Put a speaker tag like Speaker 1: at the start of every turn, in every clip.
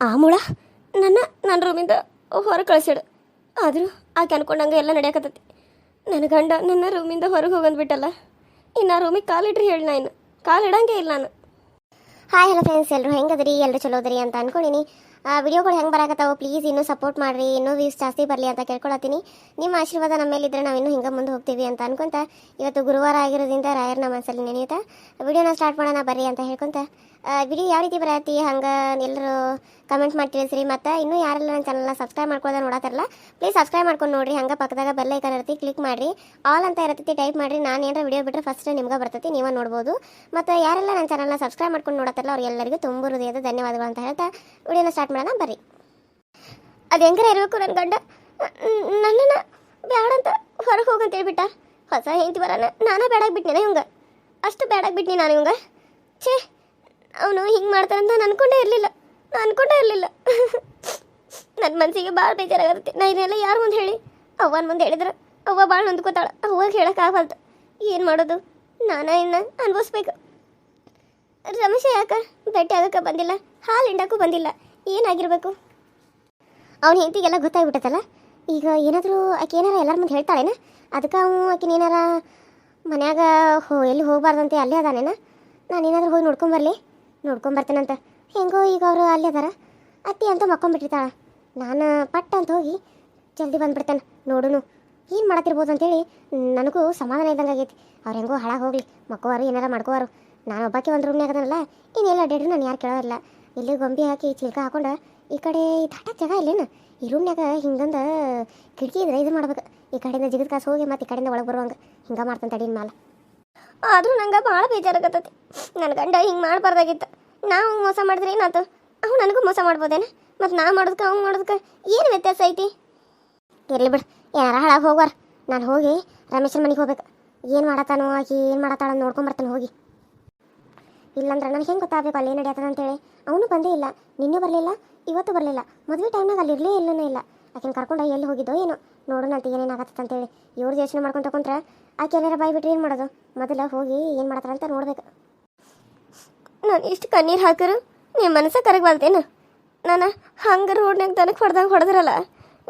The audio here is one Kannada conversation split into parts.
Speaker 1: ಆ ಮುಳ, ನನ್ನ ನನ್ನ ರೂಮಿಂದ ಹೊರಗೆ ಕಳಿಸಿಡು ಆದರೂ ಆಕೆ ಅನ್ಕೊಂಡಂಗೆ ಎಲ್ಲ ನಡೆಯಕತ್ತೈತಿ. ನನ್ನ ಗಂಡ ನನ್ನ ರೂಮಿಂದ ಹೊರಗೆ ಹೋಗಂದ್ಬಿಟ್ಟಲ್ಲ ಇನ್ನು ಆ ರೂಮಿಗೆ ಕಾಲಿಡ್ರಿ ಹೇಳಿ ನಾನು ಕಾಲಿಡಂಗೆ ಇಲ್ಲ ನಾನು.
Speaker 2: ಹಾಯ್ ಹಲೋ ಫ್ರೆಂಡ್ಸ್ ಎಲ್ಲರೂ ಹೆಂಗದ್ರಿ? ಎಲ್ಲರೂ ಚಲೋ ಅದ್ರಿ ಅಂತ ಅನ್ಕೊಂಡಿನಿ. ವಿಡಿಯೋಗಳು ಹೆಂಗೆ ಬರಾಕತ್ತಾವ ಪ್ಲೀಸ್ ಇನ್ನೂ ಸಪೋರ್ಟ್ ಮಾಡಿರಿ. ಇನ್ನೂ ವ್ಯೂಸ್ ಜಾಸ್ತಿ ಬರಲಿ ಅಂತ ಕೇಳ್ಕೊಳತ್ತೀನಿ. ನಿಮ್ಮ ಆಶೀರ್ವಾದ ನಮ್ಮ ಮೇಲಿದ್ರೆ ನಾವು ಇನ್ನೂ ಹಿಂಗೆ ಮುಂದೆ ಹೋಗ್ತೀವಿ ಅಂತ ಅನ್ಕೊಂತ, ಇವತ್ತು ಗುರುವಾರ ಆಗಿರೋದ್ರಿಂದ ರಾಯರ್ನ ಮನಸ್ಸಲ್ಲಿ ನೆನೆಯುತ್ತಾ ವಿಡಿಯೋನ ಸ್ಟಾರ್ಟ್ ಮಾಡೋಣ ಬರ್ರಿ ಅಂತ ಹೇಳ್ಕೊಂತ ವಿಡಿಯೋ ಯಾವ ರೀತಿ ಬರತ್ತಿ ಹಂಗೆ ಎಲ್ಲರೂ ಕಮೆಂಟ್ ಮಾಡಿ ತಿಳಿಸ್ರಿ ಮತ್ತು ಇನ್ನೂ ಯಾರೆಲ್ಲ ನನ್ನ ಚಾನಲ್ನ ಸಬ್ಸ್ಕ್ರೈಬ್ ಮಾಡ್ಕೊಳ್ಳೋದ ನೋಡತ್ತಾರಲ್ಲ ಪ್ಲೀಸ್ ಸಬ್ಸ್ಕ್ರೈಬ್ ಮಾಡ್ಕೊಂಡು ನೋಡಿರಿ. ಹಂಗೆ ಪಕ್ಕದಾಗ ಬೆಲ್ ಐಕನ್ ಇರ್ತಿ ಕ್ಲಿಕ್ ಮಾಡಿರಿ. ಆಲ್ ಅಂತ ಇರತ್ತೆ ಟೈಪ್ ಮಾಡಿರಿ. ನಾನು ಏನಾರ ವಿಡಿಯೋ ಬಿಟ್ಟರೆ ಫಸ್ಟ್ ನಿಮ್ಗೆ ಬರ್ತೈತಿ, ನೀವು ನೋಡ್ಬೋದು. ಮತ್ತು ಯಾರೆಲ್ಲ ನನ್ನ ಚಾನಲ್ನ ಸಬ್ಸ್ಕ್ರೈಬ್ ಮಾಡ್ಕೊಂಡು ನೋಡತ್ತಾರಲ್ಲ ಅವ್ರಿಗೆಲ್ಲರಿಗೂ ತುಂಬ ಹೃದಯದ ಧನ್ಯವಾದಗಳು ಅಂತ ಹೇಳ್ತಾ ವಿಡಿಯೋನ ಸ್ಟಾರ್ಟ್ ಮಾಡೋಣ, ಬರ್ರಿ. ಅದು ಹೆಂಗಾರ ಇರಬೇಕು ನನ್ನ ಗಂಡ? ನನ್ನನ್ನು ಬೇಡಂತ ಹೊರಗೆ ಹೋಗಂತ ಹೇಳ್ಬಿಟ್ಟ. ಹೊಸ ಹೆಂಡತಿ ಬರೋಣ ನಾನೇ ಬೇಡಾಗ್ಬಿಟ್ನಿ ಇವಂಗ? ಅಷ್ಟು ಬೇಡಾಗ್ಬಿಟ್ನಿ ನಾನು ಇವಂಗ? ಛೇ! ಅವನು ಹಿಂಗೆ ಮಾಡ್ತಾನಂತ ನಾನು ಅನ್ಕೊಂಡೇ ಇರಲಿಲ್ಲ. ನಾನು ಅನ್ಕೊಂಡೇ ಇರಲಿಲ್ಲ. ನನ್ನ ಮನಸ್ಸಿಗೆ ಭಾಳ ಬೇಜಾರಾಗುತ್ತೆ. ನಾ ಇದನ್ನೆಲ್ಲ ಯಾರು ಮುಂದೆ ಹೇಳಿ? ಅವ್ವನ ಮುಂದೆ ಹೇಳಿದ್ರೆ? ಅವ್ವ ಭಾಳ ನೊಂದ್ಕೋತಾಳೆ. ಅವ್ವಾಗ ಹೇಳೋಕ್ಕಾಗಲ್ದು ಏನು ಮಾಡೋದು? ನಾನೇ ಇನ್ನು ಅನ್ಭವಿಸ್ಬೇಕು. ರಮೇಶ ಯಾಕ ಭೇಟಿ ಆಗಕ್ಕೆ ಬಂದಿಲ್ಲ? ಹಾಲು ಹಿಂಡಕ್ಕೂ ಬಂದಿಲ್ಲ. ಏನಾಗಿರ್ಬೇಕು? ಅವ್ನ ಹೆಂಡತಿಗೆಲ್ಲ ಗೊತ್ತಾಗ್ಬಿಟ್ಟತಲ್ಲ ಈಗ ಏನಾದರೂ ಆಕೆ ಏನಾರ ಎಲ್ಲರ ಮುಂದೆ ಹೇಳ್ತಾಳೇನ? ಅದಕ್ಕೆ ಅವನು ಆಕಿನ ಏನಾರ ಮನ್ಯಾಗ ಹೋ, ಎಲ್ಲಿ ಹೋಗಬಾರ್ದಂತೆ ಅಲ್ಲೇ ಅದಾನೇನ? ನಾನು ಏನಾದರೂ ಹೋಗಿ ನೋಡ್ಕೊಂಬರ್ಲಿ ನೋಡ್ಕೊಂಬರ್ತೇನಂತ ಹೆಂಗೋ ಈಗ ಅವರು ಅಲ್ಲೇ ಅದಾರ. ಅತ್ತಿ ಅಂತ ಮಕ್ಕೊಂಬಿಟ್ಟಿರ್ತಾಳ. ನಾನು ಪಟ್ಟ ಅಂತ ಹೋಗಿ ಜಲ್ದಿ ಬಂದ್ಬಿಡ್ತೇನೆ. ನೋಡುನು. ಏನು ಮಾಡತ್ತಿರ್ಬೋದು ಅಂತೇಳಿ ನನಗೂ ಸಮಾಧಾನ ಇದ್ದಂಗೆ ಆಗೈತಿ. ಅವ್ರು ಹೆಂಗೋ ಹಾಳಾಗಿ ಹೋಗ್ಲಿ. ಮಕ್ಕೋರು ಏನಾರ ಮಾಡ್ಕೋವಾರು. ನಾನು ಒಬ್ಬಾಕೆ ಒಂದು ರೂಮ್ನಾಗ ಅದನಲ್ಲ. ಇನ್ನೆಲ್ಲ ಅಡ್ಡಾಡ್ರಿ ನಾನು ಯಾರು ಕೇಳೋದಿಲ್ಲ ಇಲ್ಲಿ. ಗೊಂಬೆ ಹಾಕಿ ಚಿಲ್ಕ ಹಾಕೊಂಡು ಈ ಕಡೆ ದಾಟಕ್ಕೆ ಜಾಗ ಇಲ್ಲೇನು? ಈ ರೂಮ್ನಾಗ ಹಿಂಗಂದ ಕಿಟಕಿ ಇದ್ರೆ ಇದು ಮಾಡ್ಬೇಕು. ಈ ಕಡೆಯಿಂದ ಜಿಗದ ಕಾಸು ಹೋಗಿ ಮತ್ತೆ ಈ ಕಡೆಯಿಂದ ಒಳಗೆ ಬರುವಂಗೆ. ಹಿಂಗೆ ಮಾಡ್ತಾನೆ ತಡಿನ ಮ್ಯಾಲ.
Speaker 1: ಆದರೂ ನಂಗೆ ಭಾಳ ಬೇಜಾರಾಗತ್ತೈತಿ. ನನ್ನ ಗಂಡ ಹಿಂಗೆ ಮಾಡಬಾರ್ದಾಗಿತ್ತು. ನಾವು ಮೋಸ ಮಾಡಿದ್ರೆ ಏನಾಯ್ತು? ಅವ್ನು ನನಗೂ ಮೋಸ ಮಾಡ್ಬೋದೇನ? ಮತ್ತು ನಾ ಮಾಡೋದಕ್ಕೆ ಅವ್ನು ಮಾಡೋದಕ್ಕೆ ಏನು ವ್ಯತ್ಯಾಸ ಐತಿ?
Speaker 2: ಇರ್ಲಿ ಬಿಡು, ಯಾರ ಹಾಳಾಗಿ ಹೋಗ್ವಾರ. ನಾನು ಹೋಗಿ ರಮೇಶನ ಮನೆಗೆ ಹೋಗ್ಬೇಕು. ಏನು ಮಾಡತ್ತಾನೋ ಆಕಿ, ಏನು ಮಾಡತ್ತಾಳ ನೋಡ್ಕೊಂಬರ್ತಾನೆ ಹೋಗಿ. ಇಲ್ಲಾಂದ್ರೆ ನನಗೆ ಹೆಂಗೆ ಗೊತ್ತಾಗಬೇಕು ಅಲ್ಲಿ ನಡೆಯತ್ತದ ಅಂತೇಳಿ? ಅವನು ಬಂದೇ ಇಲ್ಲ, ನಿನ್ನೆ ಬರಲಿಲ್ಲ, ಇವತ್ತು ಬರಲಿಲ್ಲ. ಮದುವೆ ಟೈಮ್ನಾಗ ಅಲ್ಲಿ ಇರಲೇ ಇಲ್ಲನೇ ಇಲ್ಲ. ಆಕಿನ ಕರ್ಕೊಂಡು ಎಲ್ಲಿ ಹೋಗಿದ್ದೋ ಏನೋ. ನೋಡೋಣ ಅಂತ ಏನೇನಾಗತ್ತೆ ಅಂತೇಳಿ. ಇವ್ರದ್ದು ಯೋಚನೆ ಮಾಡ್ಕೊಂಡು ತಗೊಂಡ್ರೆ ಆಕೆ ಎಲ್ಲಾರ ಬಿಟ್ರೆ ಏನು ಮಾಡೋದು? ಮೊದಲು ಹೋಗಿ ಏನು ಮಾಡ್ತಾರ ಅಂತ ನೋಡ್ಬೇಕು.
Speaker 1: ನಾನು ಇಷ್ಟು ಕಣ್ಣೀರು ಹಾಕರು ನಿಮ್ಮ ಮನಸ್ಸ ಕರಗಬಾರ್ದೇನು? ನಾನು ಹಂಗೆ ರೋಡ್ನಾಗ ತನಕ ಹೊಡೆದಂಗೆ ಹೊಡೆದ್ರಲ್ಲ,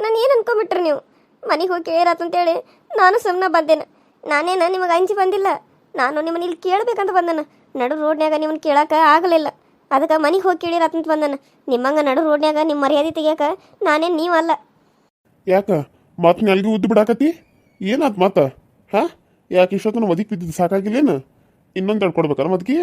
Speaker 1: ನಾನು ಏನು ಅನ್ಕೊಂಬಿಟ್ರಿ ನೀವು? ಮನೆಗೆ ಹೋಗಿ ಕೇಳಿರಾತಂತೇಳಿ ನಾನು ಸುಮ್ಮನೆ ಬಂದೇನೆ. ನಾನೇನು ನಿಮಗೆ ಅಂಜಿ ಬಂದಿಲ್ಲ? ನಾನು ನಿಮ್ಮನ್ನ ಇಲ್ಲಿ ಕೇಳಬೇಕಂತ ಬಂದನು. ನಡು ರೋಡ್ನ್ಯಾಗ ನಿಮ್ಮನ್ನ ಕೇಳೋಕೆ ಆಗಲಿಲ್ಲ. ಅದಕ್ಕೆ ಮನೆಗೆ ಹೋಗಿ ಕೇಳಿರಾತಂತ ಬಂದನ. ನಿಮ್ಮಂಗೆ ನಡು ರೋಡ್ನ್ಯಾಗ ನಿಮ್ಮ ಮರ್ಯಾದೆ ತೆಗಿಯಕ ನಾನೇನು ನೀವಲ್ಲ.
Speaker 3: ಯಾಕ? ಮತ್ತೆ ನೆಲ್ಗಿ ಉದ್ದು ಬಿಡಾಕತಿ ಏನಾತ್ ಮತ್ತೆ? ಹಾ? ಯಾಕೆ ಇಷ್ಟೊತ್ತನ ಮದಿಕ್ ಬಿದ್ದಿದ್ದು ಸಾಕಾಗಿಲ್ಲೇನು? ಇನ್ನೊಂದು ಕೊಡ್ಬೇಕಲ್ಲ ಮದ್ಕಿ?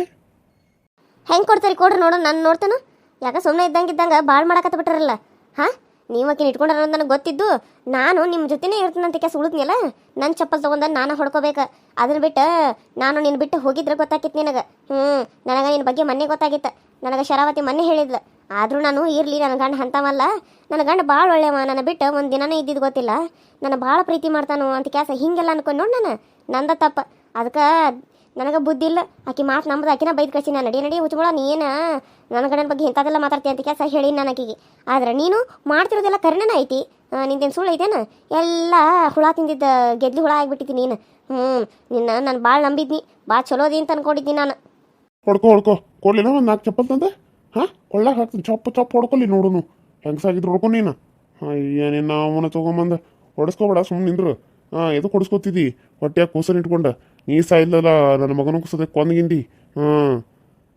Speaker 2: ಹೆಂಗೆ ಕೊಡ್ತಾರೆ ಕೊಡ್ರಿ ನೋಡು, ನಾನು ನೋಡ್ತಾನ. ಯಾಕೆ ಸುಮ್ಮನೆ ಇದ್ದಂಗೆ ಇದ್ದಂಗೆ ಭಾಳ ಮಾಡಕತ್ತ ಬಿಟ್ರಲ್ಲ ಹಾಂ? ನೀವು ಆಕಿನ ಇಟ್ಕೊಂಡ್ರ ನನಗೆ ಗೊತ್ತಿದ್ದು. ನಾನು ನಿಮ್ಮ ಜೊತೆನೇ ಇರ್ತೀನಿ ಅಂತ ಕೆಸ ಉಳಿದ್ನಲ್ಲ ನನ್ನ ಚಪ್ಪಲ್ ತೊಗೊಂಡ ನಾನು ಹೊಡ್ಕೋಬೇಕು. ಅದನ್ನ ಬಿಟ್ಟು ನಾನು ನಿನ್ನ ಬಿಟ್ಟು ಹೋಗಿದ್ರೆ ಗೊತ್ತಾಕಿತ್ತು ನಿನಗೆ. ಹ್ಞೂ ನನಗೆ ನಿನ್ನ ಬಗ್ಗೆ ಮೊನ್ನೆ ಗೊತ್ತಾಗಿತ್ತು. ನನಗೆ ಶರಾವತಿ ಮೊನ್ನೆ ಹೇಳಿದ್ಲು. ಆದರೂ ನಾನು ಇರಲಿ ನನ್ನ ಗಂಡ ಹಂತವಲ್ಲ. ನನ್ನ ಗಂಡ ಭಾಳ ಒಳ್ಳೆಯವ ನನ್ನ ಬಿಟ್ಟು ಒಂದು ದಿನನೇ ಇದ್ದಿದ್ದು ಗೊತ್ತಿಲ್ಲ. ನನ್ನ ಭಾಳ ಪ್ರೀತಿ ಮಾಡ್ತಾನು ಅಂತ ಕೆಲಸ ಹಿಂಗೆಲ್ಲ ಅನ್ಕೊಂಡು ನೋಡಿ ನಾನು. ನಂದ ತಪ್ಪ. ಅದಕ್ಕೆ ನನಗೆ ಬುದ್ಧಿ ಇಲ್ಲ. ಆಕಿ ಮಾತು ನಂಬದು, ಆಕಿನ ಬೈದ್ ಕಳಿಸಿ ನಾನು. ನಡಿ ನಡಿ ಹುಚ್ಚುಗಳ ನೀನ ನನ್ನ ಗಂಡನ ಬಗ್ಗೆ ಇಂಥದ್ದೆಲ್ಲ ಮಾತಾಡ್ತೀಯ ಅಂತ ಕೆಲಸ ಹೇಳಿ ನಾನು ಆಕಿಗೆ. ಆದ್ರೆ ನೀನು ಮಾಡ್ತಿರೋದೆಲ್ಲ ಕರ್ಣನ ಐತಿ. ನಿಂದೇನು ಸುಳ್ಳು ಐತೇನ? ಎಲ್ಲ ಹುಳ ತಿಂದಿದ್ದ, ಗೆದ್ಲಿ ಹುಳ ಆಗಿಬಿಟ್ಟಿದ್ದಿ ನೀನು. ಹ್ಞೂ ನಿನ್ನ ನಾನು ಭಾಳ ನಂಬಿದ್ನಿ. ಭಾಳ ಚಲೋದಿ ಅಂತ ಅನ್ಕೊಂಡಿದ್ದೀನಿ ನಾನು.
Speaker 3: ಹೊಡ್ಕೊ ಹೊಡ್ಕೊ. ಕೊಡ್ಲಿಲ್ಲ ಒಂದು ನಾಲ್ಕು ಚಪ್ಪಲ್ ತಂದೆ? ಹಾ? ಒಳ್ಳೆ ಹಾಕ್ತೀನಿ. ಚಪ್ಪ ಚಪ್ಪ ಹೊಡ್ಕೊಲಿ ನೋಡುನು. ಹೆಂಗಸಾಗಿದ್ರು ಹೊಡ್ಕೊ ನೀನು. ಹಾಂ ಏನೇನು ಅವನ ತೊಗೊಂಬಂದ. ಹೊಡೆಸ್ಕೋಬೇಡ ಸುಮ್ಮನೆ ನಿಂದ್ರು. ಹಾಂ ಎದು ಕೊಡಿಸ್ಕೊತಿದ್ದಿ ಹೊಟ್ಟೆಯಾಗ ಕೂಸನ್ ಇಟ್ಕೊಂಡ. ನೀ ಸಾಯಿಲ್ಲಲ್ಲ ನನ್ನ ಮಗನೂ ಕುಸದೆ ಕೊಂದ್ಗಿಂದಿ ಹಾಂ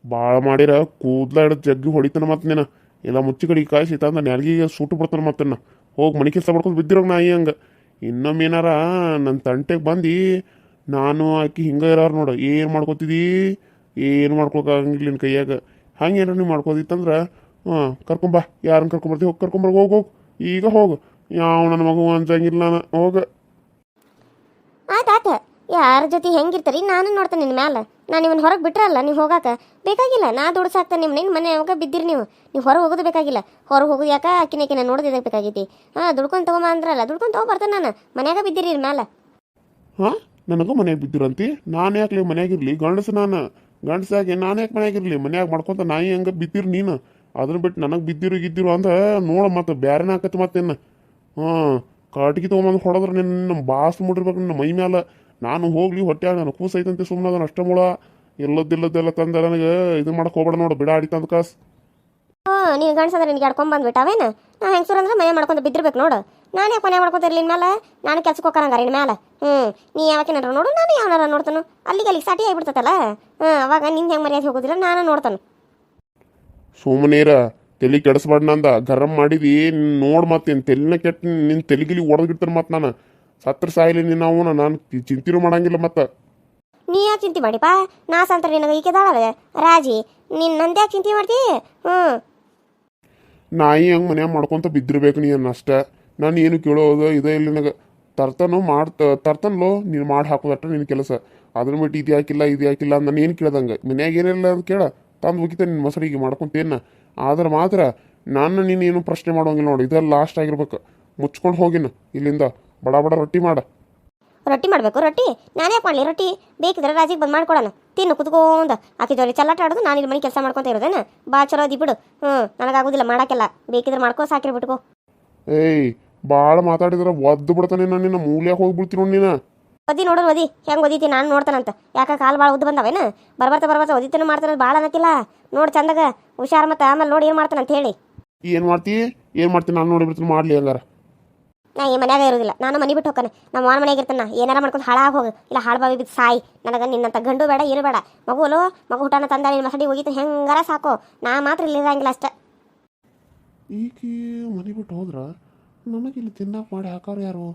Speaker 3: ಭಾಳ ಮಾಡಿರ, ಕೂದ್ಲ ಹಿಡಿದು ಜಗ್ಗಿ ಹೊಡಿತಾನ ಮತ್ತೆ ನೀನು. ಎಲ್ಲ ಮುಚ್ಚಿ ಕಡೆ ಕಾಯಿಸಿ ತಂದ ನೆಲ್ಗಿಗೆ ಸೂಟು ಬಿಡ್ತಾನೆ ಮತ್ತೆ ಹೋಗಿ ಮನೆ ಕೆಲಸ ಮಾಡ್ಕೊಂಡು ಬಿದ್ದಿರೋಗ ನಾಯಿ ಹಂಗೆ. ಇನ್ನೊಮ್ಮೆ ಏನಾರ ನನ್ನ ತಂಟೆಗೆ ಬಂದು, ನಾನು ಆಕಿ ಹಿಂಗೆ ಇರೋರು ನೋಡು, ಏನು ಮಾಡ್ಕೊತಿದ್ದೀ ಏನು ಮಾಡ್ಕೊಳಕಾಗಂಗಿಲ್ಲ ನಿನ್ನ ಕೈಯಾಗ. ಹಂಗೆ ಏನಾರ ನೀವು ಮಾಡ್ಕೋದಿತ್ತಂದ್ರೆ ಹಾಂ ಕರ್ಕೊಂಬಾ ಯಾರನ್ನ ಕರ್ಕೊಂಬರ್ತೀವಿ ಹೋಗಿ ಕರ್ಕೊಂಬರ್ ಹೋಗಿ, ಹೋಗು. ಈಗ ಹೋಗು. ಯಾವ ನನ್ನ ಮಗು ಅನ್ಸಂಗಿಲ್ಲ ನಾನು. ಹೋಗ.
Speaker 2: ಆಯ್ತು ಆಯ್ತು ಯಾರ ಜೊತೆ ಹೆಂಗಿರ್ತಾರಿ? ನಾನು ನೋಡ್ತೇನೆ ನಿನ್ನ ಮ್ಯಾಲ. ನಾನು ಇವನ್ ಹೊರಗೆ ಬಿಟ್ರಲ್ಲ, ನೀವು ಹೋಗಾಕ? ಬೇಕಾಗಿಲ್ಲ, ನಾ ದುಡ್ಸಾಕ್ತೇನೆ ನಿಮ್ಮ ನಿನ್ನ ಮನೆ ಯಾವಾಗ ಬಿದ್ದಿರಿ ನೀವು? ನೀವು ಹೊರಗೆ ಹೋಗೋದು ಬೇಕಾಗಿಲ್ಲ. ಹೊರಗೆ ಹೋಗೋದು ಯಾಕೆ? ಆಕಿನ ನೋಡೋದು ಬೇಕಾಗೈತಿ. ಹಾಂ, ದುಡ್ಕೊಂಡು ತೊಗೊಂಬ ಅಂದ್ರಲ್ಲ, ದುಡ್ಕೊಂಡು ತಗೋ ಬರ್ತೇನೆ ನಾನು. ಮನ್ಯಾಗ ಬಿದ್ದಿರಿ ಮ್ಯಾಲ.
Speaker 3: ಹಾಂ? ನನಗೂ ಮನೆಯಾಗ ಬಿದ್ದಿರಂತಿ? ನಾನು ಯಾಕೆ ಮನೆಯಾಗಿರ್ಲಿ? ಗಂಡಸು ನಾನು. ಗಂಡಸಾಗಿ ನಾನು ಯಾಕೆ ಮನೆಯಾಗಿರ್ಲಿ? ಮನ್ಯಾಗ ಮಾಡ್ಕೊಂತ ನಾಯಿ ಹೆಂಗೆ ಬಿದ್ದಿರು ನೀನು. ಅದನ್ನ ಬಿಟ್ಟು ನನಗೆ ಬಿದ್ದಿರು ಗಿದ್ದಿರು ಅಂದ್ರೆ ನೋಡ ಮತ್ತೆ ಬೇರೆನ ಆಕತಿ ಮತ್ತೇನು ಹಾಂ, ಕಾಟಿಗೆ ತೊಗೊಂಬಂದು ಹೊಡೆದ್ರೆ ನಿನ್ನ ಬಾಸ್ ಮುಡಿರ್ಬೇಕು ನಿನ್ನ ಮೈ ಮ್ಯಾಲ. ನಾನು ಹೋಗ್ಲಿ ಹೊಟ್ಟೆ ನಾನು ಕೂಸೈತಂತೆ ಸುಮ್ಮನೆ ಅದನ್ನ ಅಷ್ಟ ಮುಳ. ಎಲ್ಲದಿಲ್ಲದೆಲ್ಲ ತಂದ ನನಗೆ ಇದು ಮಾಡಕ್ಕೆ ಹೋಗ್ಬೇಡ ನೋಡು ಬಿಡ ಆಡಿತಂದ ಕಾಸು.
Speaker 2: ಓ ನೀನು ಗಂಡಸಂದ್ರೆ ನಿನಗೆ ಆಡ್ಕೊಂಡ್ ಬಂದ್ಬಿಟ್ಟಾವೇನು ನಾ ಹೆಂಗಸರು ಅಂದ್ರೆ ಮನೆ ಮಾಡ್ಕೊಂಡು ಬಿದ್ದಿರ್ಬೇಕು ನೋಡು. ನಾನು ಯಾಕೆ ಮನೆ ಮಾಡ್ಕೊತಿರ್ಲಿ ಮೇಲೆ ನಾನು ಕೆಲ್ಸಕ್ಕೆ ಹೋಗಾರಂಗಾರ ಇನ್ ಮೇಲೆ ಹ್ಞೂ ನೀ ಯಾವತ್ತಿನಾರ ನೋಡು ನಾನು ಯಾವನಾರ ನೋಡ್ತಾನು. ಅಲ್ಲಿಗೆ ಅಲ್ಲಿಗೆ ಸಾಟಿ ಆಗಿಬಿಡ್ತೈತಲ್ಲ? ಹ್ಞೂ ಅವಾಗ ನಿಂಗೆ ಹೆಂಗೆ ಮರ್ಯಾದೆ ಹೋಗೋದಿಲ್ಲ ನಾನು ನೋಡ್ತಾನೆ.
Speaker 3: ಸುಮ್ಮನೀರ ತಲೆ ಕೆಡಿಸ್ಬಾರ್ದು ನಂದ ಗರಂ ಮಾಡಿದಿ ನೋಡ್ ಮತ್ತೆ ತೆಲಿನ ಕೆಟ್ಟ ನಿನ್ನ ತೆಲಿಗಿಲಿ ಒಡೆದ್ಬಿಡ್ತಾನೆ ಮತ್ತೆ ನಾನು. ಸತ್ರ ಸಾಯಿಲಿ ನಿನ್ನ ಅವನ ನಾನು ಚಿಂತಿನೂ ಮಾಡಂಗಿಲ್ಲ ಮತ್ತೆ.
Speaker 2: ನೀ ಯಾಕೆ ಚಿಂತೆ ಮಾಡಿಪ್ಪ? ನಾ ಸಂತರ ನಿನಗೆ ದಾಳ ರಾಜಿ ನಿನ್ನ ನಂದು ಯಾಕೆ ಚಿಂತೆ ಮಾಡ್ತಿ? ಹ್ಞೂ
Speaker 3: ನಾಯಿ ಹಂಗೆ ಮನ್ಯಾಗ ಮಾಡ್ಕೊಂತ ಬಿದ್ದಿರ್ಬೇಕು ನೀ ಅಷ್ಟ. ನಾನು ಏನು ಕೇಳೋದು ಇದೇ ಇಲ್ಲಿ ನನಗೆ. ತರ್ತಾನೋ ಮಾಡ್ತ ತರ್ತಾನಲ್ಲೋ ನೀನು ಮಾಡಿ ಹಾಕೋದಟ್ಟ ನಿನ್ನ ಕೆಲಸ. ಅದ್ರ ಬಿಟ್ಟು ಇದು ಯಾಕಿಲ್ಲ ಇದು ಯಾಕಿಲ್ಲ ನಾನು ಏನು ಕೇಳ್ದಂಗೆ? ಮನ್ಯಾಗ ಏನಿಲ್ಲ ಅಂತ ಕೇಳ. ತಂದು ಹೋಗಿತ ನಿನ್ನ ಮೊಸರಿಗೆ ಮಾಡ್ಕೊಂತೇನ ಆದ್ರೆ ಮಾತ್ರ ನಾನು ನೀನು ಏನು ಪ್ರಶ್ನೆ ಮಾಡೋಂಗಿಲ್ಲ ನೋಡಿ. ಇದೆಲ್ಲ ಲಾಸ್ಟ್ ಆಗಿರ್ಬೇಕು. ಮುಚ್ಕೊಂಡು ಹೋಗಿನ ಇಲ್ಲಿಂದ. ಬಡ ಬಡ ರೊಟ್ಟಿ ಮಾಡ.
Speaker 2: ರೊಟ್ಟಿ ಮಾಡಬೇಕು ರೊಟ್ಟಿ? ನಾನು ಯಾಕೆ ಮಾಡಲಿ? ರೊಟ್ಟಿ ಬೇಕಿದ್ರೆ ರಾಜಿಗೆ ಬಂದು ಮಾಡ್ಕೊಡೋಣ. ತಿನ್ನು ಕುತ್ಕೊಂಡ. ಆಕೆ ಜೋರಿ ಚಲ್ಲಾಟ ಆಡೋದು ನಾನು ಇಲ್ಲಿ ಮನೆ ಕೆಲಸ ಮಾಡ್ಕೊತ ಇರೋದೇನ? ಬಾ ಚಲೋ ಅದಿ ಬಿಡು. ಹ್ಞೂ ನನಗಾಗೋದಿಲ್ಲ ಮಾಡೋಕ್ಕೆಲ್ಲ. ಬೇಕಿದ್ರೆ ಮಾಡ್ಕೋ ಸಾಕಿರ್ ಬಿಟ್ಕೋ.
Speaker 3: ಏಯ್ ಭಾಳ ಮಾತಾಡಿದ್ರೆ ಒದ್ದು ಬಿಡ್ತಾನೆ ನಾನು ನಿನ್ನ ಮೂಲ್ಯಾಗ ಹೋಗ್ಬಿಡ್ತೀನಿ ನೋಡಿ ನೀನು.
Speaker 2: ಒದಿ ನೋಡೋಣ ಒದಿ ಹೆಂಗೆ ಒದಿತಿ ನಾನು ನೋಡ್ತಾನಂತ. ಯಾಕ ಕಾಲು ಭಾಳ ಉದ್ದು ಬಂದವೇನ? ಬರ್ಬರ್ತಾ ಬರ್ಬರ್ತಾ ಒದಿತನ ಮಾಡ್ತಾನೆ ಭಾಳ ಅನ್ನಕ್ಕಿಲ್ಲ ನೋಡಿ ಚಂದಾಗ ಹುಷಾರು ಮತ್ತೆ. ಆಮೇಲೆ ನೋಡಿ ಏನು ಮಾಡ್ತಾನಂತ ಹೇಳಿ.
Speaker 3: ಏನು ಮಾಡ್ತಿ? ಏನು ಮಾಡ್ತೀನಿ ನಾನು ನೋಡಿಬಿಡ್ತೀನಿ ಮಾಡಲಿ ಹಂಗಾರ.
Speaker 2: ನಾ ಈ ಮನ್ಯಾಗ ಇರೋದಿಲ್ಲ. ನಾನು ಮನೆ ಬಿಟ್ಟು ಹೋಗ್ತಾನೆ. ನಮ್ಮ ಮಾವನ ಮನೆಗೆ ಇರ್ತಾನೆ ಏನಾರ ಮಾಡ್ಕೊಂಡು ಹಾಳಾಗಿ ಹೋಗು. ಇಲ್ಲ ಹಾಳು ಬಾವಿ ಬಿದ್ದು ಸಾಯಿ. ನನಗೆ ನಿನ್ನಂತ ಗಂಡು ಬೇಡ ಏನು ಬೇಡ. ಮಗು ಅಲೋ ಮಗು ಊಟನ ತಂದ, ನಿನ್ನ ಮಸಡಿ ಹೋಗಿತ್ತು ಹೆಂಗಾರ ಸಾಕು. ನಾ ಮಾತ್ರ ಇಲ್ಲಿ ಇರಂಗಿಲ್ಲ ಅಷ್ಟೆ.
Speaker 3: ಈಕೆ ಮನೆ ಬಿಟ್ಟು ಹೋದ್ರ ನನಗೆ ಇಲ್ಲಿ ತಿನ್ನಕ್ಕೆ ಮಾಡಿ ಹಾಕೋರು ಯಾರು?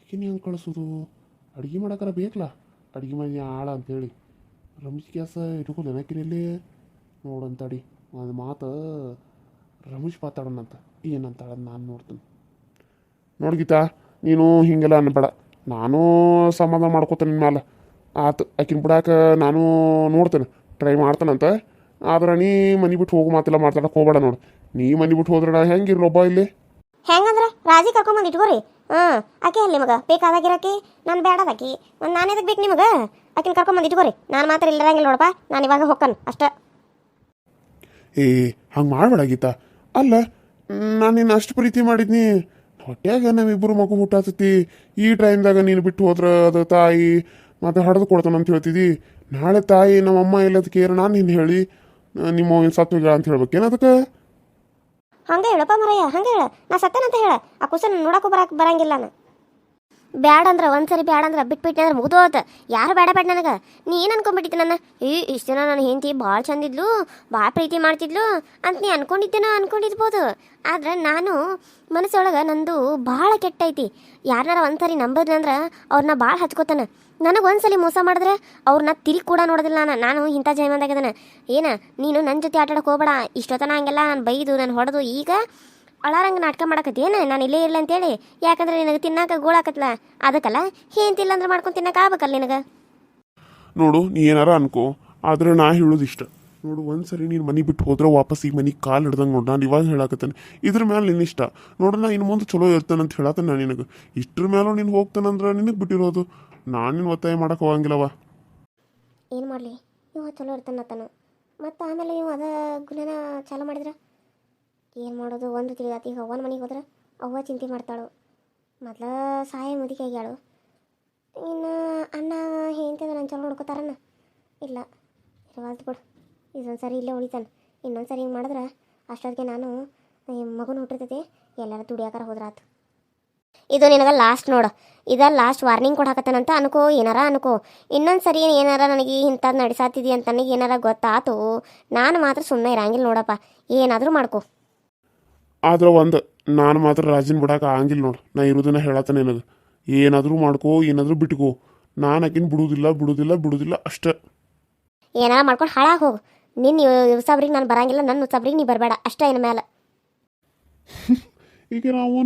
Speaker 3: ಈಕಿನ ಹೆಂಗೆ ಕಳಿಸೋದು? ಅಡುಗೆ ಮಾಡಕ್ಕಾರ ಬೇಕಲ್ಲ ಅಡುಗೆ ಮನೆ ಆಳ ಅಂತೇಳಿ. ರಮೇಶ್ ಗ್ಯಾಸ ಇಟ್ಕೊಂಡು ನೆನಕಿನಲ್ಲಿ ನೋಡಂತಡಿ ಒಂದು ಮಾತು ರಮೇಶ್ ಮಾತಾಡೋಣಂತ. ಏನಂತಾಳ ನಾನು ನೋಡ್ತೀನಿ. ನೋಡ್ ಗೀತಾ ನೀನು ಹಿಂಗೆಲ್ಲ ಅನ್ಬೇಡ ನಾನು ಸಮಾಧಾನ ಮಾಡ್ಕೋತೇನೆ ಮ್ಯಾಲೆ. ಆತು ಆಕಿನ ಬಿಡಾಕ ನಾನು ನೋಡ್ತೇನೆ. ಟ್ರೈ ಮಾಡ್ತಾನಂತ. ಆದ್ರೆ ನೀ ಮನೆ ಬಿಟ್ಟು ಹೋಗು ಮಾತೆಲ್ಲ ಮಾತಾಡಕ್ಕೆ ಹೋಗ್ಬೇಡ ನೋಡು. ನೀ ಮನೆ ಬಿಟ್ಟು ಹೋದ್ರೆ ನಾ ಹೆಂಗಿರ್ಲಿ ಒಬ್ಬ ಇಲ್ಲಿ?
Speaker 2: ಹೆಂಗಂದ್ರೆ? ರಾಜಿ ಕರ್ಕೊಂಬಂದು ಇಟ್ಕೋರಿ. ಹಾಂ ಆಕೆ ಅಲ್ಲಿ ನಿಮಗೆ ಬೇಕಾದಾಗಿರಕ್ಕೆ ನಾನು ಬೇಡದಾಕಿ ಒಂದು ನಾನು ಎದಕ್ಕೆ ಬೇಕು ನಿಮಗೆ? ಆಕಿನ ಕರ್ಕೊಂಬಂದು ಇಟ್ಕೋರಿ. ನಾನು ಮಾತ್ರ ಇಲ್ಲದಂಗಿಲ್ಲ ನೋಡಪ್ಪ. ನಾನು ಇವಾಗ ಹೋಗ್ಕನ್ ಅಷ್ಟೇ.
Speaker 3: ಏ ಹಂಗೆ ಮಾಡಬೇಡ ಗೀತಾ. ಅಲ್ಲ ನಾನು ನಿನ್ನ ಅಷ್ಟು ಪ್ರೀತಿ ಮಾಡಿದ್ನಿ. ಹೊಟ್ಯಾಗ ನಮ್ಮಿಬ್ಬರು ಮಗು ಹುಟ್ಟಾತತಿ ಈ ಟೈಮ್ದಾಗ ನೀನು ಬಿಟ್ಟು ಹೋದ್ರ ಅದು ತಾಯಿ ಮತ್ತೆ ಹಡ್ದು ಕೊಡ್ತಾನ ಅಂತ ಹೇಳ್ತಿದ್ದಿ ನಾಳೆ ತಾಯಿ ನಮ್ಮಮ್ಮ ಇಲ್ಲದ ಕೇರ್ ನಾನು ನಿನ್ನ ಹೇಳಿ ನಿಮ್ಮ ಸತ್ವಿಗ ಅಂತ ಹೇಳ್ಬೇಕೇನು ಅದಕ್ಕೆ?
Speaker 2: ಹಂಗೆ ಹೇಳಪ್ಪ ಮರಯ್ಯ ಹಂಗೆ ಹೇಳ. ನಾ ಸತ್ತೇನಂತ ಹೇಳ. ಆ ಕುಸನ್ ನೋಡಕ್ಕೂ ಬರಕ್ ಬರಂಗಿಲ್ಲ ನಾನು. ಬ್ಯಾಡ ಅಂದ್ರೆ ಒಂದ್ಸರಿ ಬ್ಯಾಡ ಅಂದ್ರೆ ಬಿಟ್ಬಿಟ್ಟೆ ಅಂದ್ರೆ ಮುಗಿದೋತ. ಯಾರು ಬೇಡ ಬೇಡ ನನಗೆ? ನೀನು ಅನ್ಕೊಂಡ್ಬಿಟ್ಟಿದ್ದೆ ನನ್ನ. ಏ, ಇಷ್ಟು ದಿನ ನನ್ನ ಹೆಂಡತಿ ಭಾಳ ಚಂದಿದ್ಲು, ಭಾಳ ಪ್ರೀತಿ ಮಾಡ್ತಿದ್ಲು ಅಂತ ನೀ ಅನ್ಕೊಂಡಿದ್ದೇನೋ ಅನ್ಕೊಂಡಿರ್ಬೋದು. ಆದ್ರೆ ನಾನು ಮನಸ್ಸೊಳಗೆ ನಂದು ಭಾಳ ಕೆಟ್ಟೈತಿ. ಯಾರನ್ನಾರ ಒಂದ್ಸರಿ ನಂಬದ್ನಂದ್ರೆ ಅವ್ರನ್ನ ಭಾಳ ಹಚ್ಕೋತಾನೆ. ನನಗೆ ಒಂದ್ಸಲಿ ಮೋಸ ಮಾಡಿದ್ರೆ ಅವ್ರನ್ನ ತಿರುಗಿ ಕೂಡ ನೋಡೋದಿಲ್ಲ ನಾನು. ನಾನು ಇಂಥ ಜಯಮಂದಾಗದನ ಏನ, ನೀನು ನನ್ನ ಜೊತೆ ಆಟಾಡಕ್ಕೆ ಹೋಗ್ಬೇಡ. ಇಷ್ಟೊತ್ತನ ಹಂಗೆಲ್ಲ ನಾನು ಬೈದು, ನಾನು ಹೊಡೆದು ಈಗ ಅಳಾರಂಗ ನಾಟಕ ಮಾಡಕತ್ತೇನು ನಾನು ಇಲ್ಲೇ ಇರಲಿ ಅಂತೇಳಿ. ಯಾಕಂದ್ರೆ ನಿನಗೆ ತಿನ್ನಾಕ ಗೋಳಾಕತ್ಲ ಅದಕ್ಕಲ್ಲ ಏಂತಿಲ್ಲ ಅಂದ್ರೆ ಮಾಡ್ಕೊಂಡು ತಿನ್ನಕ್ಕೆ ಆಗ್ಬೇಕಲ್ಲ ನಿನಗೆ?
Speaker 3: ನೋಡು ನೀ ಏನಾರ ಅನ್ಕೋ. ಆದ್ರೆ ನಾ ಹೇಳೋದು ಇಷ್ಟ. ನೋಡು ಒಂದ್ಸರಿ ನೀನು ಮನೆ ಬಿಟ್ಟು ಹೋದ್ರೆ ವಾಪಸ್ ಈ ಮನೆಗೆ ಕಾಲು ಹಿಡ್ದಂಗೆ ನೋಡು. ನಾನು ಇವಾಗ ಹೇಳಾಕತ್ತೇನೆ. ಇದ್ರ ಮೇಲೆ ನಿನ್ನ ಇಷ್ಟ. ನೋಡು ನಾ ಇನ್ನು ಮುಂದೆ ಚಲೋ ಇರ್ತೇನೆ ಅಂತ ಹೇಳತ್ತೇನೆ ನಾನು ನಿನಗೆ. ಇಷ್ಟ್ರ ಮೇಲೂ ನೀನು ಹೋಗ್ತಾನಂದ್ರೆ ನಿನಗೆ ಬಿಟ್ಟಿರೋದು. ನಾನು ನಿನ್ನ ಒತ್ತಾಯ ಮಾಡಕ್ಕೆ ಹೋಗಂಗಿಲ್ಲವ.
Speaker 2: ಏನು ಮಾಡಲಿ? ಇವ ಚಲೋ ಇರ್ತಾನತ್ತಾನು ಮತ್ತು ಆಮೇಲೆ ನೀವು ಅದ ಗುಣನ ಚಾಲು ಮಾಡಿದ್ರೆ? ಏನು ಮಾಡೋದು? ಒಂದು ತಿಳಿದಾತಿ ಈಗ ಅವ್ವನ ಮನೆಗೆ ಹೋದ್ರೆ ಅವ್ವ ಚಿಂತೆ ಮಾಡ್ತಾಳು. ಮೊದಲ ಸಹಾಯ ಮುದುಕಿ ಆಗ್ಯಾಳು. ಇನ್ನು ಅಣ್ಣ ಹೇಳ್ತಿದ್ರೆ ನಾನು ಚಲೋ ನೋಡ್ಕೋತಾರನ? ಇಲ್ಲ. ಇರವಾಲ್ತು ಬಿಡು. ಇದೊಂದು ಸರಿ ಇಲ್ಲೇ ಉಳಿತಾನೆ. ಇನ್ನೊಂದು ಸರಿ ಹಿಂಗೆ ಮಾಡಿದ್ರೆ ಅಷ್ಟೊತ್ತಿಗೆ ನಾನು ಮಗುನ ಹುಟ್ಟಿರ್ತೈತಿ, ಎಲ್ಲರೂ ದುಡಿಯಾಕಾರ ಹೋದ್ರಾತು. ಇದು ನಿನಗೆ ಲಾಸ್ಟ್ ನೋಡು. ಇದ ಲಾಸ್ಟ್ ವಾರ್ನಿಂಗ್ ಕೊಡಾಕತ್ತಾನಂತ ಅನ್ಕೋ, ಏನಾರ ಅನ್ಕೋ. ಇನ್ನೊಂದು ಸರಿ ಏನಾರ ನನಗೆ ಇಂಥದ್ದು ನಡೆಸಾತಿದಿ ಅಂತ ನನಗೆ ಏನಾರ ಗೊತ್ತಾತು, ನಾನು ಮಾತ್ರ ಸುಮ್ಮನೆ ಇರಂಗಿಲ್ಲ ನೋಡಪ್ಪ. ಏನಾದರೂ ಮಾಡ್ಕೋ.
Speaker 3: ಆದ್ರೆ ಒಂದು ನಾನು ಮಾತ್ರ ರಾಜಿನ ಬಿಡಕ್ಕೆ ಆಗಂಗಿಲ್ಲ ನೋಡು. ನಾ ಇರೋದನ್ನ ಹೇಳತ್ತೆ ಏನದು ಏನಾದರೂ ಮಾಡ್ಕೋ ಏನಾದರೂ ಬಿಟ್ಕೋ. ನಾನು ಆಕಿನ ಬಿಡುವುದಿಲ್ಲ ಬಿಡುವುದಿಲ್ಲ ಬಿಡುವುದಿಲ್ಲ ಅಷ್ಟೇ.
Speaker 2: ಏನಾರ ಮಾಡ್ಕೊಂಡು ಹಾಳಾಗಿ ಹೋಗು. ನಿನ್ನ ಸಬ್ರಿಗೆ ನಾನು ಬರಂಗಿಲ್ಲ ನನ್ನ ಸಬ್ರಿಗೆ ನೀ ಬರಬೇಡ ಅಷ್ಟೇ ಇನ್ನು ಮೇಲೆ
Speaker 3: ಈಗ ನಾವು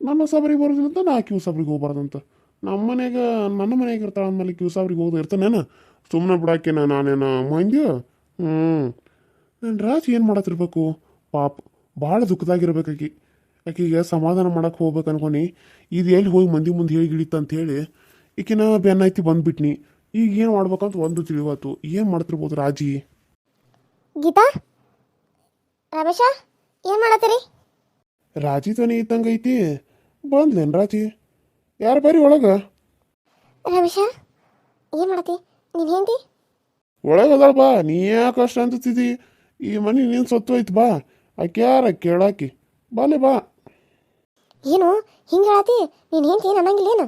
Speaker 3: ನನ್ನ ಸಬ್ರಿಗೆ ಬರೋದಿಲ್ಲ ಅಂತ ನಾ ಕ್ಯೂ ಸಬ್ರಿಗೆ ಹೋಗ್ಬಾರ್ದಂತ. ನಮ್ಮ ಮನೆಗ ನನ್ನ ಮನೆಗೆ ಇರ್ತಾಳೆ ಅಂದಮೇಲೆ ಕ್ಯೂ ಸಬ್ರಿಗೆ ಹೋಗೋದು ಇರ್ತಾನೇನ? ಸುಮ್ಮನೆ ಬಿಡಾಕೆ ನಾನೇನ ಮಂದ್ಯ ಹ್ಞೂ ನನ್ನ ರಾಜ್ ಏನು ಮಾಡತ್ತಿರ್ಬೇಕು ಪಾಪ. ಭಾಳ ದುಃಖದಾಗಿರ್ಬೇಕಾಕಿ. ಆಕಿಗೆ ಸಮಾಧಾನ ಮಾಡಕ್ಕೆ ಹೋಗ್ಬೇಕು ಅನ್ಕೊನಿ ಇದು ಎಲ್ಲಿ ಹೋಗಿ ಮಂದಿ ಮುಂದೆ ಹೇಳಿ ಗಿಳಿತ ಅಂತ ಹೇಳಿ ಈಕಿನ ಬೆನ್ನೈತಿ ಬಂದ್ಬಿಟ್ನಿ. ಈಗ ಏನು ಮಾಡ್ಬೇಕಂತ ಒಂದು ತಿಳಿವಾತು. ಏನು ಮಾಡ್ತಿರ್ಬೋದು ರಾಜಿ?
Speaker 2: ಗೀತಾ? ರಮೇಶ ಏನು ಮಾಡತ್ತೀರಿ?
Speaker 3: ರಾಜಿ ಧ್ವನಿ ಇದ್ದಂಗೆ ಐತಿ. ಬಂದ್ಲೇನು ರಾಜಿ? ಯಾರು ಬರ್ರಿ ಒಳಗೆ?
Speaker 2: ರಮೇಶ ಏನು ಮಾಡತ್ತಿ? ನೀನು ಹೆಂಡತಿ?
Speaker 3: ಒಳಗೆ ಅದಾಳ ಬಾ. ನೀ ಯಾಕೆ ಅಷ್ಟು ಅಂತಿದ್ದಿ ಈ ಮನೆ ನೀನು ಸತ್ತು ಐತಿ ಬಾ. ಯಾರ ಕೇಳಾಕಿ? ಬಾಲೆ ಬಾ.
Speaker 2: ಏನು? ಹಿಂಗೆ ಹೇಳತಿ? ನೀನು ಅನ್ನಂಗಿಲ್ಲ ಏನು? ಅನ್ನಂಗಿಲ್ಲೇನು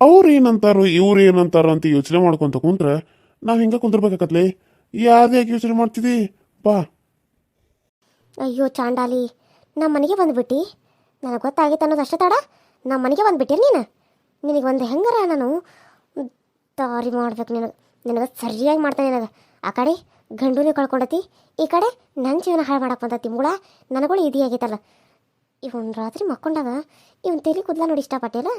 Speaker 3: ಅವ್ರು ಏನಂತಾರೋ ಇವ್ರು ಏನಂತಾರೋ ಅಂತ ಯೋಚನೆ ಮಾಡ್ಕೊಂತ ಕುಂತ್ರೆ ನಾವು ಹಿಂಗೆ ಯಾರು ಯಾಕೆ ಯೋಚನೆ ಮಾಡ್ತಿದ್ದಿ ಬಾ.
Speaker 2: ಅಯ್ಯೋ ಚಾಂಡಾಲಿ ನಮ್ಮ ಮನೆಗೆ ಬಂದ್ಬಿಟ್ಟಿ. ನನಗೆ ಗೊತ್ತಾಗಿತ್ತು ಅನ್ನೋದು ಅಷ್ಟೇ ತಡ. ನಮ್ಮ ಮನೆಗೆ ಬಂದ್ಬಿಟ್ಟಿರಿ ನೀನು? ನಿನಗೆ ಒಂದು ಹೆಂಗಾರ ನಾನು? ದಾರಿ ಮಾಡ್ಬೇಕು ನಿನಗೆ ನಿನಗೆ ಸರಿಯಾಗಿ ಮಾಡ್ತಾನೆ ನನಗೆ. ಆ ಕಡೆ ಗಂಡುನೇ ಕಳ್ಕೊಂಡತಿ. ಈ ಕಡೆ ನನ್ನ ಜೀವನ ಹಾಳು ಮಾಡಕ್ಕೆ ಬಂದತಿ ಮುಳ ನನಗಳು ಇದೇ ಆಗೈತಲ್ಲ ಇವನ್ ರಾತ್ರಿ ಮಕ್ಕೊಂಡಾಗ ಇವನ್ ತೆಲಿ ಕೂದಲ ನೋಡಿ ಇಷ್ಟಪಟ್ಟಿಲ್ಲ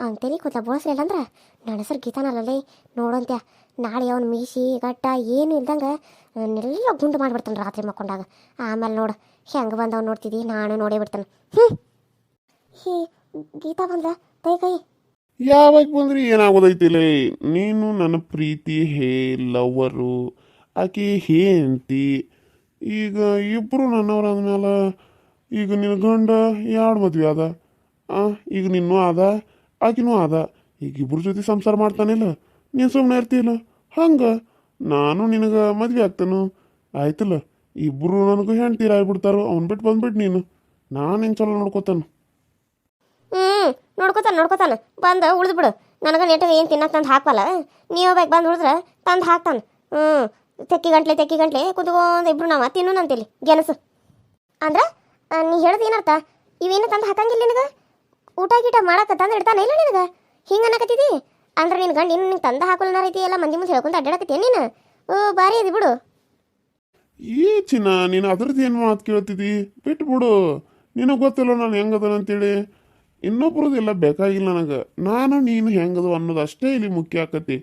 Speaker 2: ಅವ್ನ ತಲೆ ಕೂದಲ ಬೋಳಿಸ್ಲಿಲ್ಲ ಅಂದ್ರೆ ನನ್ನ ಹೆಸರು ಗೀತಾನಲ್ಲೇ ನೋಡಂತ್ಯ. ನಾಳೆ ಅವ್ನ ಮೀಸಿ ಗಟ್ಟ ಏನು ಇಲ್ದಂಗೆ ಎಲ್ಲ ಗುಂಡು ಮಾಡಿಬಿಡ್ತಾನೆ ರಾತ್ರಿ ಮಕ್ಕೊಂಡಾಗ. ಆಮೇಲೆ ನೋಡು, ಹೆಂಗೆ ಬಂದವ್ ನೋಡ್ತಿದ್ದಿ ನಾನು ನೋಡೇ ಬಿಡ್ತಾನೆ. ಹ್ಞೂ ಗೀತಾ ಬಂದ? ಕೈ ಕೈ.
Speaker 3: ಯಾವಾಗ ಬಂದ್ರಿ ಏನಾಗೋದೈತಿಲ್ಲ ನೀನು ನನ್ನ ಪ್ರೀತಿ ಹೇ ಲವರು ಆಕೆ ಹೇ ಈಗ ಇಬ್ಬರು ನನ್ನವ್ರ ಅಂದ್ಮೇಲೆ ಈಗ ನಿನ್ನ ಗಂಡ ಎರಡು ಮದ್ವೆ ಅದ ಈಗ ನಿನ್ನೂ ಅದ ಆಕಿನೂ ಅದ ಈಗ ಇಬ್ಬರ ಜೊತೆ ಸಂಸಾರ ಮಾಡ್ತಾನಿಲ್ಲ, ನೀನು ಸುಮ್ಮನೆ ಇರ್ತೀಯಲ್ಲ? ಹಂಗೆ ನಾನು ನಿನಗೆ ಮದ್ವೆ ಆಗ್ತಾನು? ಆಯ್ತಲ್ಲ ಇಬ್ಬರು ನನಗೂ ಹೆಂಡ್ತೀರ ಆಗ್ಬಿಡ್ತಾರೋ ಅವ್ನು ಬಿಟ್ಟು ಬಂದ್ಬಿಟ್ಟು ನೀನು. ನಾನು ನಾನೇನು ಚಲೋ ನೋಡ್ಕೋತಾನ.
Speaker 1: ಹ್ಞೂ ನೋಡ್ಕೊತಾನೆ ನೋಡ್ಕೊತಾನೆ. ಬಂದು, ಉಳಿದು ಬಿಡು. ನನಗೆ ನೆಟ್ಟಿಗೆ ಏನು ತಿನ್ನಕ್ಕೆ ತಂದು ಹಾಕಲ್ಲ ನೀವು ಬೇಕು ಬಂದು ಉಳಿದ್ರೆ, ತಂದು ಹಾಕ್ತಾನೆ. ಹ್ಞೂ ತೆಕ್ಕಿ ಗಂಟ್ಲೆ ತೆಕ್ಕಿ ಗಂಟ್ಲೆ ಕುತ್ಕೊಂಡು ಇಬ್ರು ನಾವು ತಿನ್ನು ಗೆಣಸು. ಅಂದ್ರೆ ನೀ ಹೇಳೋದು ಏನರ್ಥ? ಇವೇನು ತಂದು ಹಾಕಂಗಿಲ್ಲ ನಿನಗೆ? ಊಟ ಗೀಟ ಮಾಡಕ್ಕೆ ತಂದು ಇಡ್ತಾನೆ ಇಲ್ಲ ನಿನಗೆ? ಹಿಂಗೆ ಅನ್ನಕತ್ತಿದಿ? ಅಂದ್ರೆ ನಿನ್ನ ಗಂಡ ಇನ್ನು ನಿನ್ ತಂದ ಹಾಕಲ್ಲ ರೀತಿ ಎಲ್ಲ ಮಂದಿ ಮುಂದೆ ಹೇಳ್ಕೊಂತ ಅಡ್ಡಾಡಕತ್ತೀಯ ನೀನು? ಓ, ಭಾರಿ ಅದಿ ಬಿಡು.
Speaker 3: ಏ ಚಿನ್ನ, ನೀನು ಅದ್ರದ್ದು ಏನು ಮಾತು ಕೇಳ್ತಿದ್ದಿ ಬಿಟ್ಬಿಡು ನಿನಗೆ ಗೊತ್ತಿಲ್ಲ ನಾನು ಹೆಂಗದನ ಅಂತೇಳಿ. ಇನ್ನೊಬ್ರದ್ದೆಲ್ಲ ಬೇಕಾಗಿಲ್ಲ ನನಗೆ. ನಾನು ನೀನು ಹೆಂಗದು ಅನ್ನೋದು ಅಷ್ಟೇ ಇಲ್ಲಿ ಮುಖ್ಯ ಆಕತಿ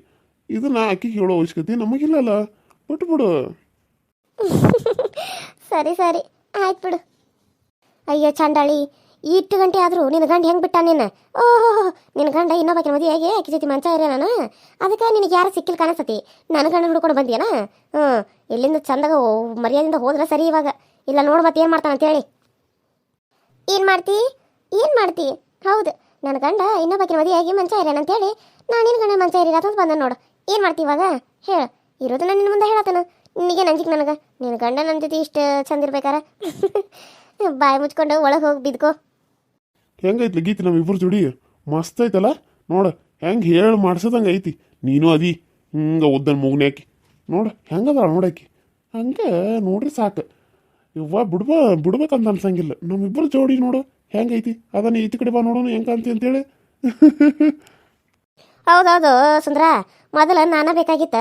Speaker 3: ಇದನ್ನ ಆಕಿಗೆ ಹೇಳೋ ಅವಶ್ಯಕತೆ ನಮಗಿಲ್ಲಲ್ಲ. ಬಿಟ್ಬಿಡು.
Speaker 2: ಸರಿ ಸರಿ. ಆಯ್ತು ಬಿಡು. ಅಯ್ಯೋ ಚಂಡಾಳಿ ಇಟ್ಟು ಗಂಟೆ ಆದರೂ ನಿನ್ನ ಗಂಡ ಹೆಂಗೆ ಬಿಟ್ಟ ನಿನ್ನ ಓಹೋ ನಿನ್ನ ಗಂಡ ಇನ್ನೊಬ್ಬಾಕಿನ ಹೇಗೆ ಆಕಿ ಜೊತೆ ಮಂಚ ಇರ ನಾನು? ಅದಕ್ಕೆ ನಿನಗೆ ಯಾರು ಸಿಕ್ಕಿಲ್ಲ ಕಾಣಿಸ್ತತಿ? ನನ್ನ ಗಂಡ ಹುಡ್ಕೊಂಡು ಬಂದಿಯನ? ಹ್ಞೂ ಇಲ್ಲಿಂದ ಚಂದಾಗ ಮರ್ಯಾದಿಂದ ಹೋದ್ರೆ ಸರಿ ಇವಾಗ. ಇಲ್ಲ ನೋಡು ಮತ್ತೆ ಏನು ಮಾಡ್ತಾನೆ ಅಂತೇಳಿ. ಏನು ಮಾಡ್ತಿ? ಏನು ಮಾಡ್ತಿ? ಹೌದು ನನ್ನ ಗಂಡ ಇನ್ನೊಬ್ಬಾಕಿನ ಆಗಿ ಮಂಚ ಇರೇನ ಅಂತೇಳಿ. ನಾನು ನಿನ್ನ ಗಂಡ ಮಂಚ ಇರೀರ ಅಂತ ಬಂದ ನೋಡು. ಏನು ಮಾಡ್ತಿ ಇವಾಗ? ಹೇಳು. ಇರೋದು ನಾನು ನಿನ್ನ ಮುಂದೆ ಹೇಳತ್ತನ? ನಿನಗೆ ನಂಜಿಕ್ ನನಗೆ. ನಿನ್ನ ಗಂಡ ನನ್ನ ಜೊತೆ ಇಷ್ಟು ಚಂದ ಇರ್ಬೇಕಾರ? ಬಾಯಿ ಮುಚ್ಕೊಂಡು ಒಳಗೆ ಹೋಗಿ ಬಿದ್ಕೋ.
Speaker 3: ಹೆಂಗೈತಿ ಗೀತಿ ನಮ್ಮಿಬ್ಬರು ಜೋಡಿ? ಮಸ್ತ್ ಐತಲ್ಲ? ನೋಡ, ಹೆಂಗೆ ಹೇಳಿ ಮಾಡ್ಸೋದಂಗೆ ಐತಿ. ನೀನು ಅದಿ. ಹಿಂಗೆ ಉದ್ದನ್ ಮುಗ್ನಾಕಿ ನೋಡ, ಹೆಂಗದ ನೋಡಾಕಿ ಹಂಗೆ ನೋಡ್ರಿ ಸಾಕು. ಇವ್ವ ಬಿಡ್ಬ ಬಿಡ್ಬೇಕಂತ ಅನ್ಸಂಗಿಲ್ಲ. ನಮ್ಮಿಬ್ಬರು ಜೋಡಿ ನೋಡು. ಹೆಂಗೈತಿ ಅದನ್ನ ಈತಿ ಕಡೆ ಬಾ ನೋಡೋಣ ಹೆಂಗೆ ಅಂತಿ ಅಂತೇಳಿ.
Speaker 2: ಹೌದೌದು ಸುಂದ್ರ. ಮೊದಲು ನಾನ ಬೇಕಾಗಿತ್ತ.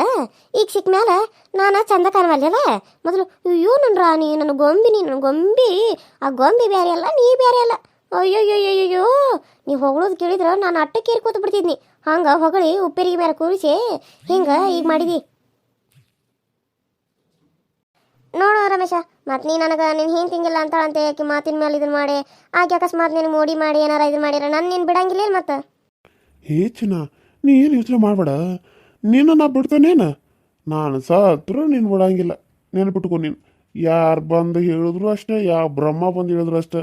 Speaker 2: ಈಗ ಸಿಕ್ಕ ಮೇಲೆ ನಾನ ಚಂದ ಕಾಣವಲ್ಯದ. ಮೊದಲು ಅಯ್ಯೋ ನನ್ನ ರಾಣಿ, ನನ್ನ ಗೊಂಬಿ, ನೀ ನನ್ನ ಗೊಂಬಿ. ಆ ಗೊಂಬಿ ಬೇರೆ ಅಲ್ಲ, ನೀ ಬೇರೆ ಅಲ್ಲ. ಅಯ್ಯೋಯ್ಯೋಯ್ಯೋಯ್ಯೋ ನೀ ಹೊಗಳೋದು ಕೇಳಿದ್ರೆ ನಾನು ಅಟ್ಟಕ್ಕೆ ಕೇರಿ ಕೂತು ಬಿಡ್ತಿದ್ನಿ. ಹಂಗೆ ಹೊಗಳಿ ಉಪ್ಪೇರಿಗೆ ಮೇಲೆ ಕೂರಿಸಿ. ಹಿಂಗೆ ಈಗ ಮಾಡಿದಿ. ನೋಡು ರಮೇಶ ಮತ್ತು ನೀ ನನಗೆ ನೀನು ಹಿಂಗೆ ತಿಂಗಿಲ್ಲ ಅಂತಾಳಂತೆ. ಆಕೆ ಮಾತಿನ ಮೇಲೆ ಇದನ್ನ ಮಾಡಿ. ಆಕೆ ಅಕಸ್ಮಾತ್ ನೀನು ಮೋಡಿ ಮಾಡಿ ಏನಾರ ಇದನ್ನ ಮಾಡಿರ ನಾನು ನೀನು ಬಿಡಂಗಿಲ್ಲ ಮತ್ತೆ?
Speaker 3: ಹೇ ನೀ ಏನು ಯೋಚನೆ ಮಾಡಬೇಡ. ನಿನ್ನ ನಾ ಬಿಡ್ತಾನೇನು ನಾನು ಸತ್ರ ನೀನು ಬಿಡಂಗಿಲ್ಲ. ನೆನಪಿಟ್ಕೊ ನೀನು. ಯಾರು ಬಂದು ಹೇಳಿದ್ರು ಅಷ್ಟೇ ಯಾವ ಬ್ರಹ್ಮ ಬಂದು ಹೇಳಿದ್ರು ಅಷ್ಟೇ.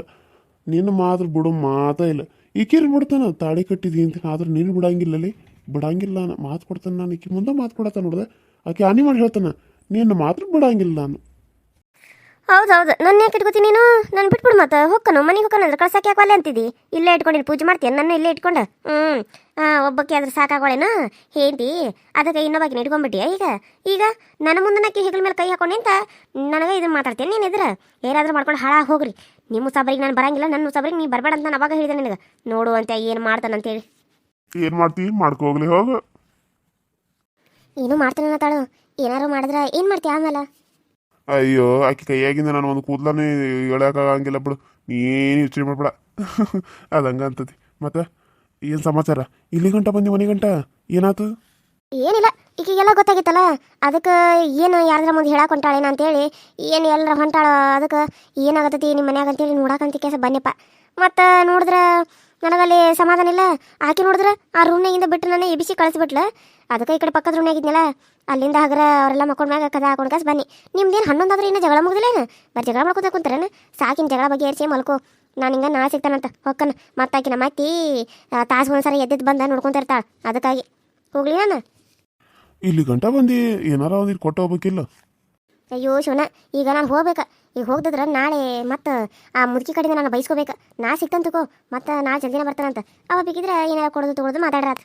Speaker 3: ನಿನ್ನ ಮಾತ್ರ ಬಿಡು ಮಾತಾ ಇಲ್ಲ. ಈಕೇನು ಬಿಡ್ತಾನ? ತಾಳಿ ಕಟ್ಟಿದೀನಿ ಅಂತ ಆದ್ರೆ ನೀನು ಬಿಡಂಗಿಲ್ಲಲ್ಲಿ ಬಿಡಂಗಿಲ್ಲ ನಾನು. ಮಾತು ಕೊಡ್ತಾನೆ ನಾನು. ಈಕಿ ಮುಂದೆ ಮಾತು ಕೊಡತ್ತ ನೋಡ್ದೆ. ಆಕೆ ಹಾನಿ ಮಾಡಿ ಹೇಳ್ತಾನೆ. ನಿನ್ನ ಮಾತ್ರ ಬಿಡಂಗಿಲ್ಲ ನಾನು.
Speaker 1: ಹೌದು ಹೌದು ನನ್ನ ಯಾಕೆ ಇಟ್ಕೋತೀನಿ ನೀನು? ನಾನು ಬಿಟ್ಬಿಡು ಮತ್ತೆ ಹೋಗ್ಕನು. ಮನೆಗೆ ಹೊಕ್ಕನು ಅಂದ್ರೆ ಕಳ್ಸಕ್ಕೆ ಯಾಕೆ ಅಂತಿದ್ದಿ? ಇಲ್ಲೇ ಇಟ್ಕೊಂಡು ಪೂಜೆ ಮಾಡ್ತೀಯ? ನನ್ನ ಇಲ್ಲೇ ಇಟ್ಕೊಂಡು? ಹ್ಞೂ ಒಬ್ಬಕ್ಕೆ ಆದ್ರೆ ಸಾಕಾಗೋಳೇನ? ಹೇಂತಿ ಅದಕ್ಕೆ ಇನ್ನೊಬ್ಬಾಕಿನ ಇಟ್ಕೊಂಡ್ಬಿಟ್ಟಿಯ ಈಗ? ಈಗ ನನ್ನ ಮುಂದೆ ಹೆಗಲ್ ಹೆಗಲ ಮೇಲೆ ಕೈ ಹಾಕೊಂಡು ಅಂತ ನನಗೆ ಇದನ್ನ ಮಾತಾಡ್ತೀನಿ ನೀನು ಇದ್ರ ಏನಾದ್ರೂ ಮಾಡ್ಕೊಂಡು ಹಾಳಾಗಿ ಹೋಗ್ರಿ. ನಿಮ್ಮ ಸಬರಿಗೆ ನಾನು ಬರಂಗಿಲ್ಲ ನನ್ನ ಸಬರಿಗೆ ನೀ ಬರಬೇಡ ಅಂತ ನಾನು ಅವಾಗ ಹೇಳಿದೆ ನಿನಗೆ. ನೋಡು ಅಂತ ಏನು ಮಾಡ್ತಾನಂತೇಳಿ
Speaker 3: ಏನು ಮಾಡ್ತಿ? ಮಾಡ್ಕೋಗ್ಲಿ ಹೋಗು.
Speaker 2: ಏನು ಮಾಡ್ತಾನೆ ತಾಳು? ಏನಾರು ಮಾಡಿದ್ರೆ ಏನು ಮಾಡ್ತೀಯ ಆಮೇಲೆ?
Speaker 3: ಅಯ್ಯೋ ಆಕೆ ಕೈಯಾಗಿಂದ ನಾನು ಒಂದು ಕೂದಲನೇ ಹೇಳೋಕ್ಕಾಗಂಗಿಲ್ಲ ಬಿಡು. ನೀನು ಯೋಚನೆ ಮಾಡ್ಬೇಡ. ಅದು ಹಂಗಂತತಿ ಮತ್ತೆ? ಏನು ಸಮಾಚಾರ? ಇಲ್ಲಿ ಗಂಟ ಬಂದಿ ಮನೆ ಗಂಟ? ಏನಾತು?
Speaker 2: ಏನಿಲ್ಲ, ಈಗೀಗೆಲ್ಲ ಗೊತ್ತಾಗಿತ್ತಲ್ಲ? ಅದಕ್ಕೆ ಏನು ಯಾರ್ದ್ರ ಮುಂದೆ ಹೇಳಕ್ಕೆ ಹೊಂಟಾಳೇನ ಅಂತೇಳಿ, ಏನು ಎಲ್ಲರ ಹೊಂಟಾಳ ಅದಕ್ಕೆ ಏನಾಗತ್ತೈತಿ ನಿಮ್ಮ ಮನ್ಯಾಗ ಅಂತೇಳಿ ನೋಡಕಂತ ಕೇಸ ಬನ್ನಿಪ್ಪ. ಮತ್ತು ನೋಡಿದ್ರೆ ನನಗಲ್ಲಿ ಸಮಾಧಾನ ಇಲ್ಲ. ಆಕೆ ನೋಡಿದ್ರೆ ಆ ರೂಮ್ನಾಗಿಂದ ಬಿಟ್ಟು ನನ್ನ ಎಬಿಸಿ ಕಳಿಸ್ಬಿಟ್ಲ. ಅದಕ್ಕೆ ಈ ಕಡೆ ಪಕ್ಕದ ರೂಮ್ನಾಗಿದ್ನಲ್ಲ ಅಲ್ಲಿಂದ ಹಗರ ಅವರೆಲ್ಲ ಮಕ್ಕಳ ಮ್ಯಾಗ ಕದ ಹಾಕೊಂಡ್ಕಾಸ್ ಬನ್ನಿ. ನಿಮ್ದೇನು ಹನ್ನೊಂದಾದ್ರೆ ಇನ್ನೂ ಜಗಳ ಮುಗಿದಿಲ್ಲೇನ? ಬರೀ ಜಗಳ ಮಾಡ್ಕೊತ ಕುಂತಾರೇನ? ಸಾಕಿನ ಜಗಳ ಬಗ್ಗೆ ಏರ್ಸಿ ಮಲ್ಕೋ. ನಾನು ಹಿಂಗೆ ನಾಳೆ ಸಿಗ್ತಾನಂತ. ಹೊಕ್ಕನ. ಮತ್ತಾಕಿ ನಮ್ಮ ಅತ್ತಿ ತಾಸು ಒಂದ್ಸರಿ ಎದ್ದಿದ್ದು ಬಂದ ನೋಡ್ಕೊಂತಿರ್ತಾಳೆ ಅದಕ್ಕಾಗಿ. ಹೋಗ್ಲಿ ನಾನು?
Speaker 3: ಇಲ್ಲಿ ಗಂಟ ಬಂದು ಏನಾರ ಒಂದು ಕೊಟ್ಟು ಹೋಗ್ಬೇಕಿಲ್ಲ.
Speaker 2: ಅಯ್ಯೋ ಶಿವನ ಈಗ ನಾನು ಹೋಗ್ಬೇಕ. ಈಗ ಹೋಗ್ದಿದ್ರೆ ನಾಳೆ ಮತ್ತೆ ಆ ಮುದುಕಿ ಕಡೆಯಿಂದ ನಾನು ಬೈಸ್ಕೋಬೇಕು. ನಾ ಸಿಗ್ತಂತಕೋ ಮತ್ತೆ ನಾ ಜಲ್ದಿನ ಬರ್ತಾನಂತ. ಅವ ಬೇಕಿದ್ರೆ ಏನಾರ ಕೊಡೋದು ತೊಗೊಳೋದು ಮಾತಾಡ್ರಾತ.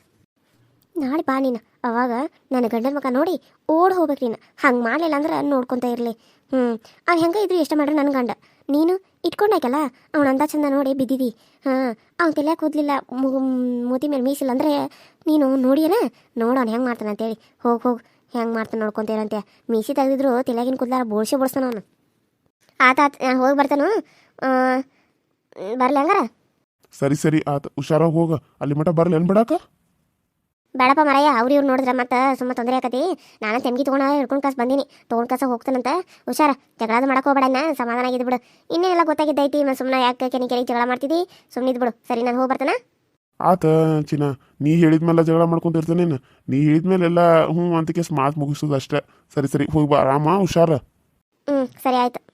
Speaker 2: ನಾಳೆ ಬಾ ನೀನು. ಅವಾಗ ನನ್ನ ಗಂಡನ ಮಗ ನೋಡಿ ಓಡ್ ಹೋಗ್ಬೇಕು ನೀನು. ಹಂಗೆ ಮಾಡಲಿಲ್ಲ ಅಂದ್ರೆ ನೋಡ್ಕೊತ ಇರಲಿ. ಹ್ಞೂ ಅವ್ನು ಹೆಂಗೆ ಇದ್ರು ಎಷ್ಟು ಮಾಡ್ರಿ ನನ್ನ ಗಂಡ. ನೀನು? ಇಟ್ಕೊಂಡಾಕಲ್ಲ ಅವನ ಅಂದ ಚಂದ ನೋಡಿ ಬಿದ್ದಿದಿ. ಹಾಂ, ಅವ್ನು ತಲೆ ಕೂದಲಿಲ್ಲ. ಮೂತಿ ಮೇಲೆ ಮೀಸಿಲ್ಲ ಅಂದರೆ ನೀನು ನೋಡಿಯನ? ನೋಡೋನು ಹೆಂಗೆ ಮಾಡ್ತಾನೆ ಅಂತೇಳಿ. ಹೋಗಿ ಹೋಗಿ, ಹೆಂಗೆ ಮಾಡ್ತಾನೆ ನೋಡ್ಕೊತೀರಂತೆ ಮೀಸಿ ತೆಗೆದಿದ್ರು ತಲೆಗಿನ ಕೂದಲಾರ ಬೋಳ್ಸಿ ಬೋಳ್ಸ್ತಾನ ಅವನು. ಆತ ಆತ ಹೋಗಿ ಬರ್ತಾನು? ಬರಲಿ ಹಂಗಾರ?
Speaker 3: ಸರಿ ಸರಿ, ಆತ, ಹುಷಾರಾಗಿ ಹೋಗ. ಅಲ್ಲಿ ಮಟ ಬರಲಿ ಅನ್ಬಿಡಾಕ?
Speaker 2: ಬೇಡಪ್ಪ ಮರಯ್ಯ ಅವ್ರು ಇವ್ರು ನೋಡಿದ್ರೆ ಮತ್ತೆ ಸುಮ್ಮ ತೊಂದರೆ ಆಕತಿ. ನಾನು ತೆಮ್ಗಿ ತೊಗೊಂಡು ಹಿಡ್ಕೊಂಡು ಕಾಸು ಬಂದೀನಿ. ತೊಗೊಂಡು ಕಾಸ ಹೋಗ್ತಾನಂತ ಹುಷಾರ. ಜಗಳದ ಮಾಡಕ್ಕೆ ಹೋಗ್ಬೇಡಣ್ಣ ಸಮಾಧಾನ ಆಗಿದ್ದು ಬಿಡು. ಇನ್ನೇನೆಲ್ಲ ಗೊತ್ತಾಗಿದ್ದೈತಿ ಮತ್ತೆ ಸುಮ್ಮನೆ ಯಾಕೆ ಕೆನಿ ಕೆನಿ ಜಗಳ ಮಾಡ್ತಿದ್ದಿ ಸುಮ್ಮನೆ ಬಿಡು. ಸರಿ ನಾನು ಹೋಗಿ ಬರ್ತಾನ?
Speaker 3: ಆತ ಚಿನ್ನ ನೀ ಹೇಳಿದ್ಮೇಲೆ ಜಗಳ ಮಾಡ್ಕೊಂತಿರ್ತಾನೇನು ನೀ ಹೇಳಿದ್ಮೇಲೆ ಎಲ್ಲ ಹ್ಞೂ ಅಂತ ಕೇಸ್ ಮಾತು ಮುಗಿಸೋದು ಅಷ್ಟೇ. ಸರಿ ಸರಿ ಹೋಗಿ ಬಾ. ಆರಾಮ ಹುಷಾರ.
Speaker 2: ಹ್ಞೂ ಸರಿ ಆಯ್ತು.